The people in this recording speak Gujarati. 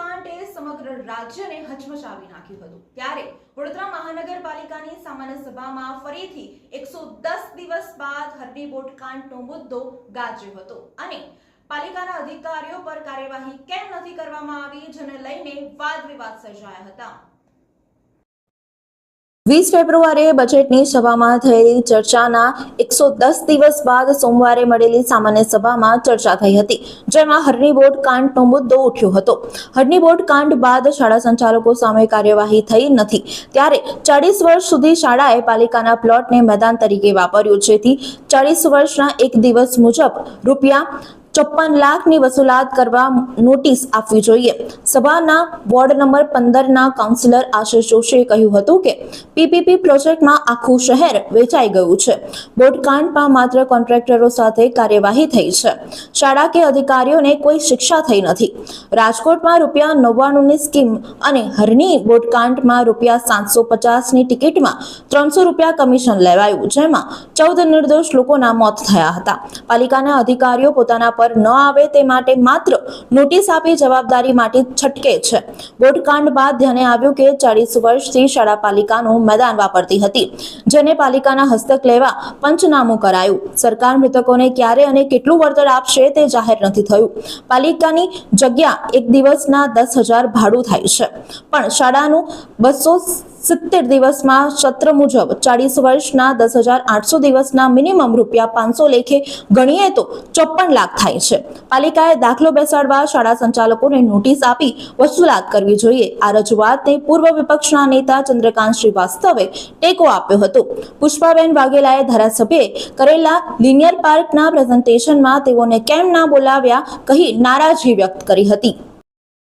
કાંડે સમગ્ર રાજ્યને હચમચાવી નાખ્યું હતું. ત્યારે વડોદરા મહાનગરપાલિકાની સામાન્ય સભામાં ફરીથી એકસો દસ દિવસ બાદ હરણી બોટ કાંડનો મુદ્દો ગાજ્યો હતો અને પાલિકાના અધિકારીઓ પર કાર્યવાહી કેમ નથી કરવામાં આવી, જેને લઈને વાદ વિવાદ સર્જાયા હતા. વીસ ફેબ્રુઆરીએ બજેટની સભામાં થયેલી ચર્ચાના એકસો દસ દિવસ બાદ સોમવારે મળેલી સામાન્ય સભામાં ચર્ચા થઈ હતી, જેમાં હરની કાંડનો મુદ્દો ઉઠ્યો હતો. હરની કાંડ બાદ શાળા સંચાલકો સામે કાર્યવાહી થઈ નથી. ત્યારે ચાળીસ વર્ષ સુધી શાળાએ પાલિકાના પ્લોટને મેદાન તરીકે વાપર્યું, જેથી ચાળીસ વર્ષના એક દિવસ મુજબ રૂપિયા ચોપ્પન લાખની વસૂલાત કરવા નોટિસ આપવી જોઈએ. સભાના વોર્ડ નંબર પંદરના કાઉન્સિલર આશિષ જોશીએ કહ્યું હતું કે, પીપીપી પ્રોજેક્ટમાં આખું શહેર વેચાઈ ગયું છે. બોટકાંડમાં માત્ર કોન્ટ્રાક્ટરો સાથે કાર્યવાહી થઈ છે. શાળા કે અધિકારીઓને કોઈ શિક્ષા થઈ નથી. રાજકોટમાં રૂપિયા નવ્વાણુંની સ્કીમ અને હરની બોટકાંડમાં રૂપિયા સાતસો પચાસની ટિકિટમાં ત્રણસો રૂપિયા કમિશન લેવાયું, જેમાં ચૌદ નિર્દોષ લોકોના મોત થયા હતા. પાલિકાના અધિકારીઓ પોતાના પર ન આવે તે માટે માત્ર નોટિસ આપી જવાબદારી માટે છટકે છે. બોટકાંડ બાદ ધ્યાને આવ્યું કે ચાલીસ વર્ષથી શાળા પાલિકાનું મેદાન વાપરતી હતી, જેને પાલિકાના હસ્તક લેવા પંચનામું કરાયું. સરકાર મૃતકોને ક્યારે અને કેટલું વળતર આપશે તે જાહેર નથી થયું. પાલિકાની જગ્યા એક દિવસના દસ હજાર ભાડું થાય છે. પણ શાળાનું બસો સિત્તેર દિવસમાં સત્ર મુજબ ચાળીસ વર્ષના દસ હજાર આઠસો દિવસના મિનિમમ રૂપિયા પાંચસો લેખે ગણીએ તો ચોપન લાખ થાય છે. પાલિકાએ દાખલો બેસાડવા શાળા સંચાલકોને નોટિસ આપી વસૂલાત કરવી જોઈએ. આ રજૂઆતને પૂર્વ વિપક્ષના નેતા ચંદ્રકાંત શ્રીવાસ્તવે ટેકો આપ્યો હતો. પુષ્પાબેન વાઘેલાએ ધારાસભ્યે કરેલા લિનિયર પાર્કના પ્રેઝન્ટેશનમાં તેઓને કેમ ના બોલાવ્યા કહી નારાજગી વ્યક્ત કરી હતી.